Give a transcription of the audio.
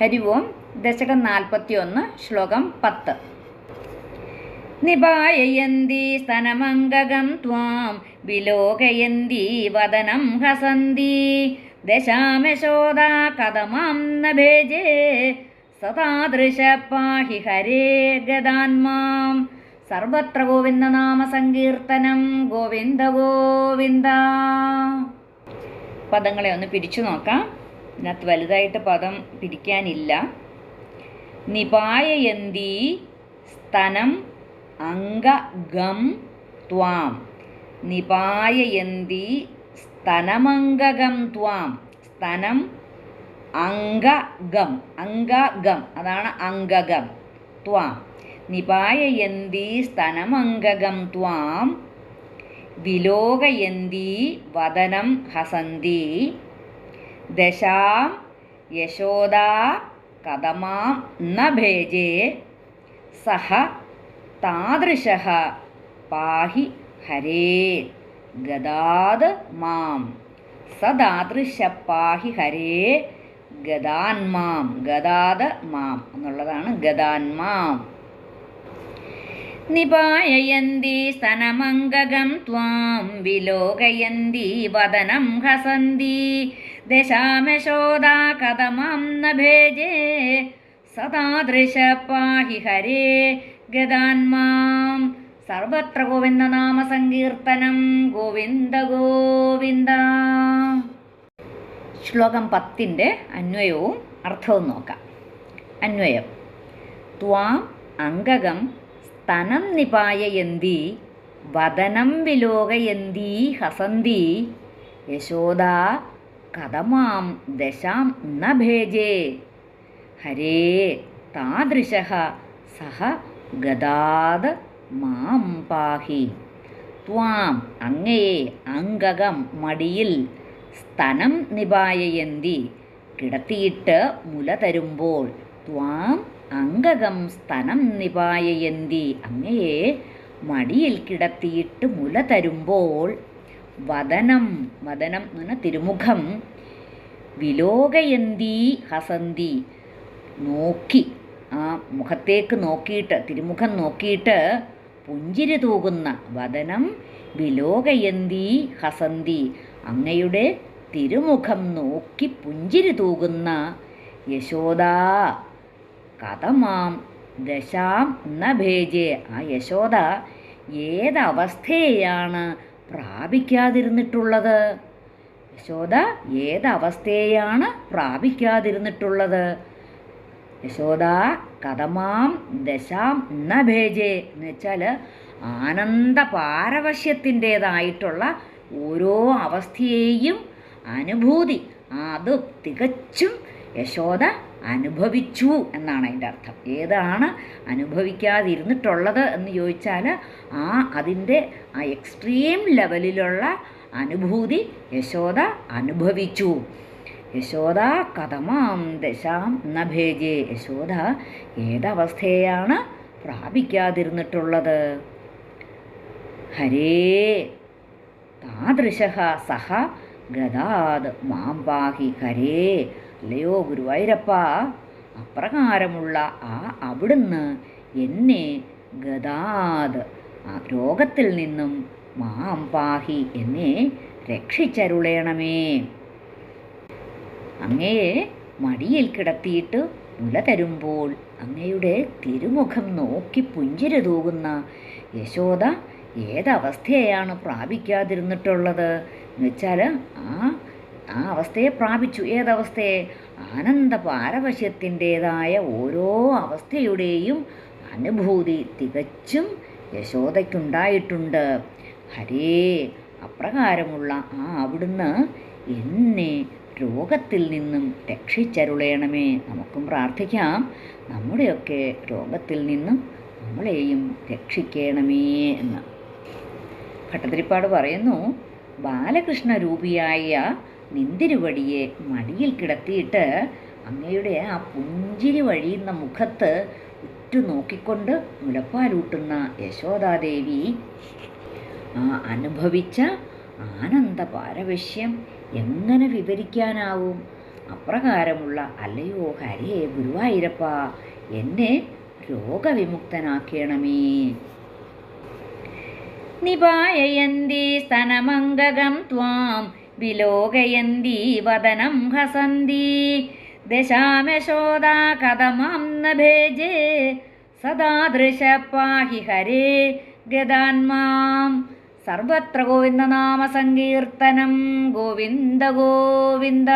ഹരി ഓം ദശകം നാൽപ്പത്തി ഒന്ന് ശ്ലോകം പത്ത്. നിപായയന്തി സ്തനമംഗകം ത്വാം വിലോകയന്തി വദനം ഹസന്തി. ദശാമശോദാ കഥമാം ന ഭേജേ സതാദൃശ പാഹി ഹരേ ഗതാന്മാം സർവത്ര ഗോവിന്ദ നാമ സങ്കീർത്തനം ഗോവിന്ദ ഗോവിന്ദ. പദങ്ങളെ ഒന്ന് പിരിച്ചു നോക്കാം. ഇതിനകത്ത് വലുതായിട്ട് പദം പിരിക്കാനില്ല. നിപായയന്തി സ്തനം അംഗഗം ത്വാം. നിപായയന്തി സ്തനമംഗകം ത്വാം. സ്തനം അംഗഗം അംഗഗം അതാണ് അംഗഗം. ത്വാം. നിപായയന്തി സ്തനമംഗകം ത്വാം. വിലോകയന്തി വദനം ഹസന്തി. ദശാം യശോദാ കഥമാം ന ഭേജേ സഹ താദൃശ പാഹി ഹരേ ഗദാത് മാം. സദാദൃശ പാഹി ഹരേ ഗദാൻമാം ഗദാത് മാം എന്നുള്ളതാണ് ഗദാൻമാം നിപായയന്തി സ്തനമംഗകം ത്വാം വിലോകയന്തി വദനം ഹസന്തി. ദശാമശോദാ കഥമാം ന ഭേജേ. സദാദൃശ പാഹി ഹരേ ഗതാന്മാം സർവത്ര ഗോവിന്ദ നാമ സങ്കീർത്തനം ഗോവിന്ദ ഗോവിന്ദ. ശ്ലോകം പത്തിന്റെ അന്വയവും അർത്ഥവും നോക്കാം. അന്വയം. ത്വാം അംഗകം സ്തനം നിപായയന്തി വദനം വിലോകയന്തി ഹസന്തി യശോദ കഥമാം ദശാം ന ഭേജേ. ഹരേ താദൃശ സഹ ഗദാത് മാം പാഹി. ത്വാം അങ്ങയെ അംഗകം മടിയിൽ സ്തനം നിപായയന്തി കിടത്തിയിട്ട് മുല തരുമ്പോൾ ത്വാം അംഗകം സ്തനം നിപായയന്തി അങ്ങയെ മടിയിൽ കിടത്തിയിട്ട് മുല തരുമ്പോൾ വദനം വദനം എന്ന് തിരുമുഖം വിലോകയന്തി ഹസന്തി നോക്കി. ആ മുഖത്തേക്ക് നോക്കിയിട്ട് തിരുമുഖം നോക്കിയിട്ട് പുഞ്ചിരി തൂകുന്ന വദനം വിലോകയന്തി ഹസന്തി അങ്ങയുടെ തിരുമുഖം നോക്കി പുഞ്ചിരി തൂകുന്ന യശോദാ കഥമാം. ദശാം ന ഭേജേ. ആ യശോദ ഏതവസ്ഥയെയാണ് പ്രാപിക്കാതിരുന്നിട്ടുള്ളത്? യശോദ ഏതവസ്ഥയെയാണ് പ്രാപിക്കാതിരുന്നിട്ടുള്ളത്? യശോദ കഥമാം ദശാം ന ഭേജേ എന്ന് വെച്ചാൽ ആനന്ദ പാരവശ്യത്തിന്റേതായിട്ടുള്ള ഓരോ അവസ്ഥയെയും അനുഭൂതി. അത് തികച്ചും യശോദ അനുഭവിച്ചു എന്നാണ് അതിന്റെ അർത്ഥം. ഏതാണ് അനുഭവിക്കാതിരുന്നിട്ടുള്ളത് എന്ന് ചോദിച്ചാൽ ആ അതിന്റെ ആ എക്സ്ട്രീം ലെവലിലുള്ള അനുഭൂതി യശോദ അനുഭവിച്ചു. യശോദ കഥമാം ദശാം നഭേജേ ഭേജേ. യശോദ ഏതവസ്ഥയാണ് പ്രാപിക്കാതിരുന്നിട്ടുള്ളത്? ഹരേ താദൃശ സഹ ഗതാദ് മാം പാഹി. ഹരേ അല്ലയോ ഗുരുവായൂരപ്പ അപ്രകാരമുള്ള ആ അവിടുന്ന് എന്നെ ഗതാത് രോഗത്തിൽ നിന്നും മാം പാഹി എന്നെ രക്ഷിച്ചരുളേണമേ. അങ്ങയെ മടിയിൽ കിടത്തിയിട്ട് മുല തരുമ്പോൾ അങ്ങയുടെ തിരുമുഖം നോക്കി പുഞ്ചിരി തൂകുന്ന യശോദ ഏതവസ്ഥയെയാണ് പ്രാപിക്കാതിരുന്നിട്ടുള്ളത്? എന്നുവെച്ചാൽ ആ ആ അവസ്ഥയെ പ്രാപിച്ചു. ഏതവസ്ഥയെ ആനന്ദ ഓരോ അവസ്ഥയുടെയും അനുഭൂതി തികച്ചും യശോദയ്ക്കുണ്ടായിട്ടുണ്ട്. ഹരേ അപ്രകാരമുള്ള ആ അവിടുന്ന് എന്നെ രോഗത്തിൽ നിന്നും രക്ഷിച്ചരുളയണമേ നമുക്കും പ്രാർത്ഥിക്കാം. നമ്മുടെയൊക്കെ രോഗത്തിൽ നിന്നും നമ്മളെയും രക്ഷിക്കണമേ എന്ന്. ഭട്ടതിരിപ്പാട് പറയുന്നു ബാലകൃഷ്ണ രൂപിയായ നിന്തിരുവടിയെ മടിയിൽ കിടത്തിയിട്ട് അങ്ങയുടെ ആ പുഞ്ചിരി വഴിയുന്ന മുഖത്ത് ഉറ്റു നോക്കിക്കൊണ്ട് മുലപ്പാലൂട്ടുന്ന യശോദാദേവി ആ അനുഭവിച്ച ആനന്ദ പാരവശ്യം എങ്ങനെ വിവരിക്കാനാവും? അപ്രകാരമുള്ള അല്ലയോ ഹരിയെ ഗുരുവായൂരപ്പ എന്നെ രോഗവിമുക്തനാക്കണമേ. നിപായയന്തി സ്തനമംഗകം ത്വാം വിലോകയന്തി വദനം ഹസന്തി. ദശാമശോദാ കഥമാം ന ഭേജേ. സദാദൃശ പാഹി ഹരേ ഗതാന്മാം സർവത്ര ഗോവിന്ദനാമ സങ്കീർത്തനം. ഗോവിന്ദ ഗോവിന്ദ.